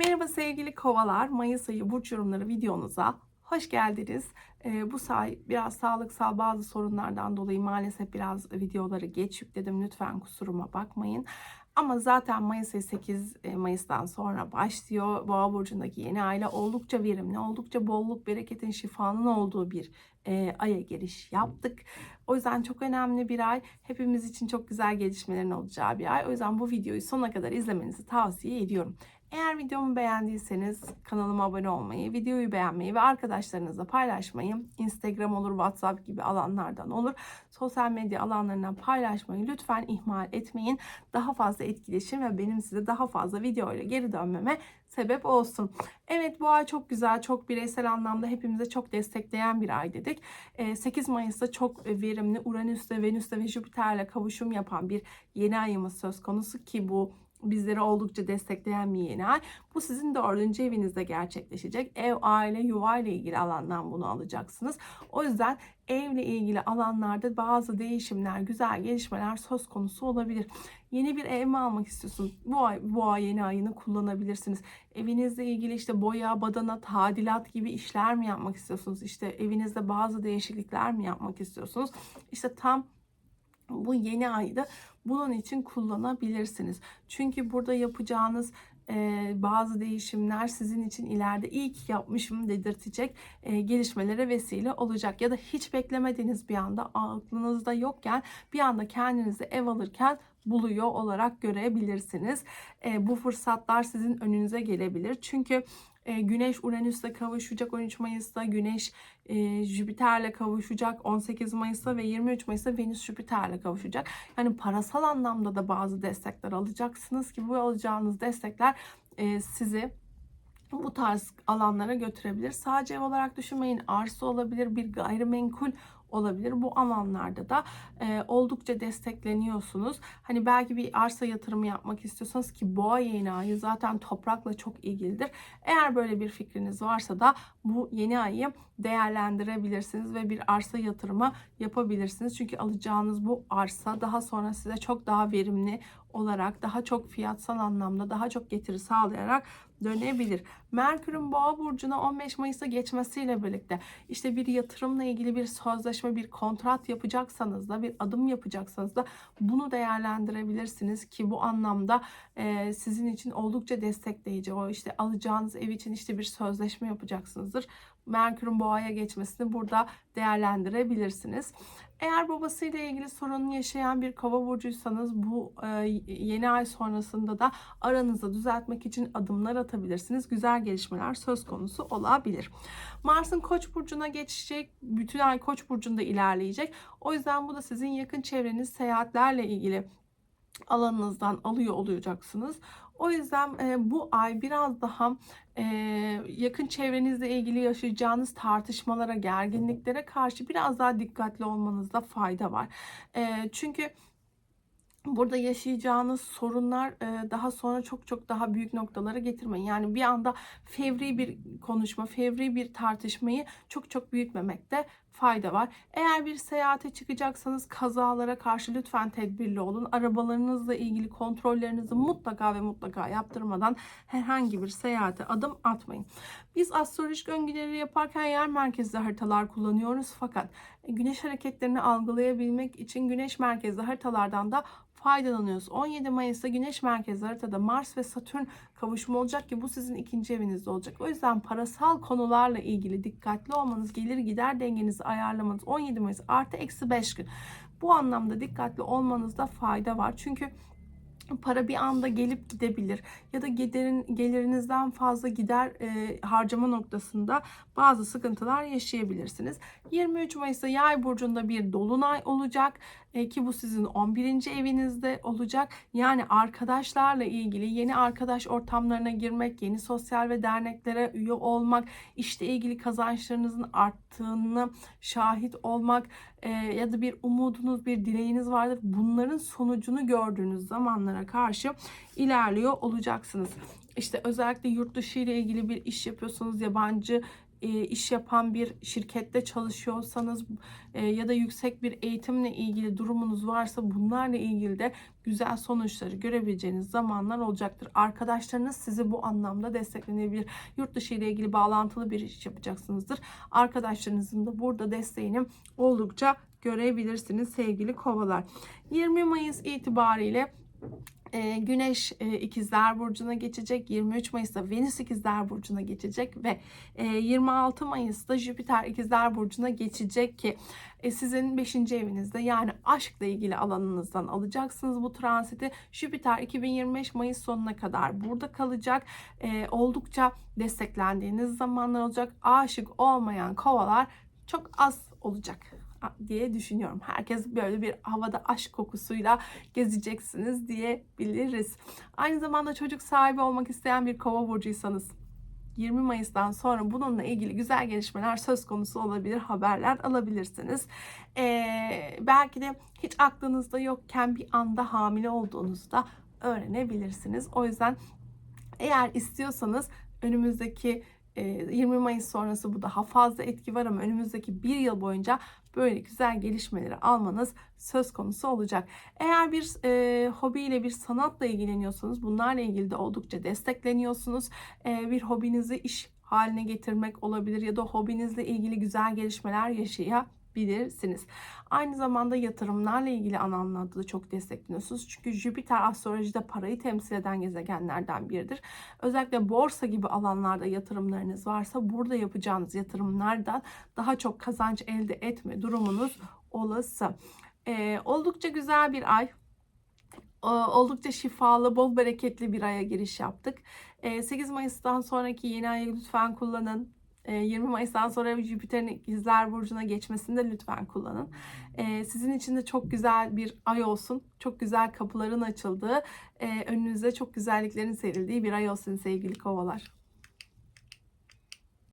Merhaba sevgili kovalar. Mayıs ayı burç yorumları videonuza hoş geldiniz. Ee, bu say biraz sağlıksal bazı sorunlardan dolayı maalesef biraz videoları geç yükledim. Lütfen kusuruma bakmayın. Ama zaten Mayıs ayı 8 Mayıs'tan sonra başlıyor. Boğa burcundaki yeni aile oldukça verimli, oldukça bolluk, bereketin, şifanın olduğu bir e, aya giriş yaptık. O yüzden çok önemli bir ay. Hepimiz için çok güzel gelişmelerin olacağı bir ay. O yüzden bu videoyu sonuna kadar izlemenizi tavsiye ediyorum. Eğer videomu beğendiyseniz kanalıma abone olmayı, videoyu beğenmeyi ve arkadaşlarınızla paylaşmayı, Instagram olur, WhatsApp gibi alanlardan olur, sosyal medya alanlarından paylaşmayı lütfen ihmal etmeyin. Daha fazla etkileşim ve benim size daha fazla video ile geri dönmeme sebep olsun. Evet bu ay çok güzel, çok bireysel anlamda hepimize çok destekleyen bir ay dedik. 8 Mayıs'ta çok verimli Uranüs'te, Venüs'te ve Jüpiter'le kavuşum yapan bir yeni ayımız söz konusu ki bu bizleri oldukça destekleyen bir yeni ay. Bu sizin dördüncü evinizde gerçekleşecek. Ev, aile, yuva ile ilgili alandan bunu alacaksınız. O yüzden evle ilgili alanlarda bazı değişimler, güzel gelişmeler söz konusu olabilir. Yeni bir ev mi almak istiyorsunuz? Bu ay, bu ay yeni ayını kullanabilirsiniz. Evinizle ilgili işte boya, badana, tadilat gibi işler mi yapmak istiyorsunuz? İşte evinizde bazı değişiklikler mi yapmak istiyorsunuz? İşte tam bu yeni ayda bunun için kullanabilirsiniz. Çünkü burada yapacağınız e, bazı değişimler sizin için ileride iyi ki yapmışım dedirtecek e, gelişmelere vesile olacak. Ya da hiç beklemediğiniz bir anda aklınızda yokken bir anda kendinizi ev alırken buluyor olarak görebilirsiniz. E, bu fırsatlar sizin önünüze gelebilir. Çünkü e, Güneş Uranüs'le kavuşacak 13 Mayıs'ta, Güneş e, Jüpiter'le kavuşacak 18 Mayıs'ta ve 23 Mayıs'ta Venüs Jüpiter'le kavuşacak. Yani parasal anlamda da bazı destekler alacaksınız ki bu alacağınız destekler e, sizi bu tarz alanlara götürebilir. Sadece ev olarak düşünmeyin. Arsa olabilir, bir gayrimenkul olabilir. Bu alanlarda da e, oldukça destekleniyorsunuz. Hani belki bir arsa yatırımı yapmak istiyorsanız ki boğa yeni ayı zaten toprakla çok ilgilidir. Eğer böyle bir fikriniz varsa da bu yeni ayı değerlendirebilirsiniz ve bir arsa yatırımı yapabilirsiniz. Çünkü alacağınız bu arsa daha sonra size çok daha verimli olarak daha çok fiyatsal anlamda daha çok getiri sağlayarak dönebilir. Merkür'ün Boğa burcuna 15 Mayıs'ta geçmesiyle birlikte işte bir yatırımla ilgili bir sözleşme, bir kontrat yapacaksanız da bir adım yapacaksanız da bunu değerlendirebilirsiniz ki bu anlamda e, sizin için oldukça destekleyici. O işte alacağınız ev için işte bir sözleşme yapacaksınızdır. Merkür'ün boğaya geçmesini burada değerlendirebilirsiniz. Eğer babasıyla ilgili sorun yaşayan bir kova burcuysanız bu e, yeni ay sonrasında da aranızı düzeltmek için adımlar atabilirsiniz. Güzel gelişmeler söz konusu olabilir. Mars'ın Koç burcuna geçecek. Bütün ay Koç burcunda ilerleyecek. O yüzden bu da sizin yakın çevreniz seyahatlerle ilgili alanınızdan alıyor olacaksınız. O yüzden e, bu ay biraz daha e, yakın çevrenizle ilgili yaşayacağınız tartışmalara, gerginliklere karşı biraz daha dikkatli olmanızda fayda var. E, çünkü burada yaşayacağınız sorunlar daha sonra çok çok daha büyük noktalara getirmeyin. Yani bir anda fevri bir konuşma, fevri bir tartışmayı çok çok büyütmemekte fayda var. Eğer bir seyahate çıkacaksanız kazalara karşı lütfen tedbirli olun. Arabalarınızla ilgili kontrollerinizi mutlaka ve mutlaka yaptırmadan herhangi bir seyahate adım atmayın. Biz astrolojik öngörüleri yaparken yer merkezli haritalar kullanıyoruz fakat güneş hareketlerini algılayabilmek için güneş merkezli haritalardan da faydalanıyoruz. 17 Mayıs'ta Güneş merkezli haritada Mars ve Satürn kavuşumu olacak ki bu sizin ikinci evinizde olacak. O yüzden parasal konularla ilgili dikkatli olmanız, gelir gider dengenizi ayarlamanız 17 Mayıs artı eksi 5 gün. Bu anlamda dikkatli olmanızda fayda var. Çünkü para bir anda gelip gidebilir ya da gelirin, gelirinizden fazla gider e, harcama noktasında bazı sıkıntılar yaşayabilirsiniz. 23 Mayıs'ta Yay burcunda bir dolunay olacak e, ki bu sizin 11. evinizde olacak. Yani arkadaşlarla ilgili yeni arkadaş ortamlarına girmek, yeni sosyal ve derneklere üye olmak, işte ilgili kazançlarınızın arttığını şahit olmak e, ya da bir umudunuz, bir dileğiniz vardır. Bunların sonucunu gördüğünüz zamanlara karşı ilerliyor olacaksınız. İşte özellikle yurt dışı ile ilgili bir iş yapıyorsanız, yabancı e, iş yapan bir şirkette çalışıyorsanız e, ya da yüksek bir eğitimle ilgili durumunuz varsa bunlarla ilgili de güzel sonuçları görebileceğiniz zamanlar olacaktır. Arkadaşlarınız sizi bu anlamda desteklenebilir. Yurt dışı ile ilgili bağlantılı bir iş yapacaksınızdır. Arkadaşlarınızın da burada desteğini oldukça görebilirsiniz sevgili kovalar. 20 Mayıs itibariyle e, Güneş e, İkizler Burcu'na geçecek. 23 Mayıs'ta Venüs İkizler Burcu'na geçecek ve e, 26 Mayıs'ta Jüpiter İkizler Burcu'na geçecek ki e, sizin 5. evinizde yani aşkla ilgili alanınızdan alacaksınız bu transiti. Jüpiter 2025 Mayıs sonuna kadar burada kalacak. E, oldukça desteklendiğiniz zamanlar olacak. Aşık olmayan kovalar çok az olacak diye düşünüyorum. Herkes böyle bir havada aşk kokusuyla gezeceksiniz diyebiliriz. Aynı zamanda çocuk sahibi olmak isteyen bir kova burcuysanız 20 Mayıs'tan sonra bununla ilgili güzel gelişmeler söz konusu olabilir, haberler alabilirsiniz. Ee, belki de hiç aklınızda yokken bir anda hamile olduğunuzda öğrenebilirsiniz. O yüzden eğer istiyorsanız önümüzdeki 20 Mayıs sonrası bu daha fazla etki var ama önümüzdeki bir yıl boyunca böyle güzel gelişmeleri almanız söz konusu olacak. Eğer bir e, hobiyle bir sanatla ilgileniyorsanız bunlarla ilgili de oldukça destekleniyorsunuz. E, bir hobinizi iş haline getirmek olabilir ya da hobinizle ilgili güzel gelişmeler yaşayabilirsiniz. Aynı zamanda yatırımlarla ilgili alanlarda da çok destekleniyorsunuz. Çünkü Jüpiter astrolojide parayı temsil eden gezegenlerden biridir. Özellikle borsa gibi alanlarda yatırımlarınız varsa burada yapacağınız yatırımlardan daha çok kazanç elde etme durumunuz olası. Ee, oldukça güzel bir ay oldukça şifalı, bol bereketli bir aya giriş yaptık. 8 Mayıs'tan sonraki yeni ayı lütfen kullanın. 20 Mayıs'tan sonra Jüpiter'in ikizler burcuna geçmesini de lütfen kullanın. Sizin için de çok güzel bir ay olsun. Çok güzel kapıların açıldığı, önünüze çok güzelliklerin serildiği bir ay olsun sevgili kovalar.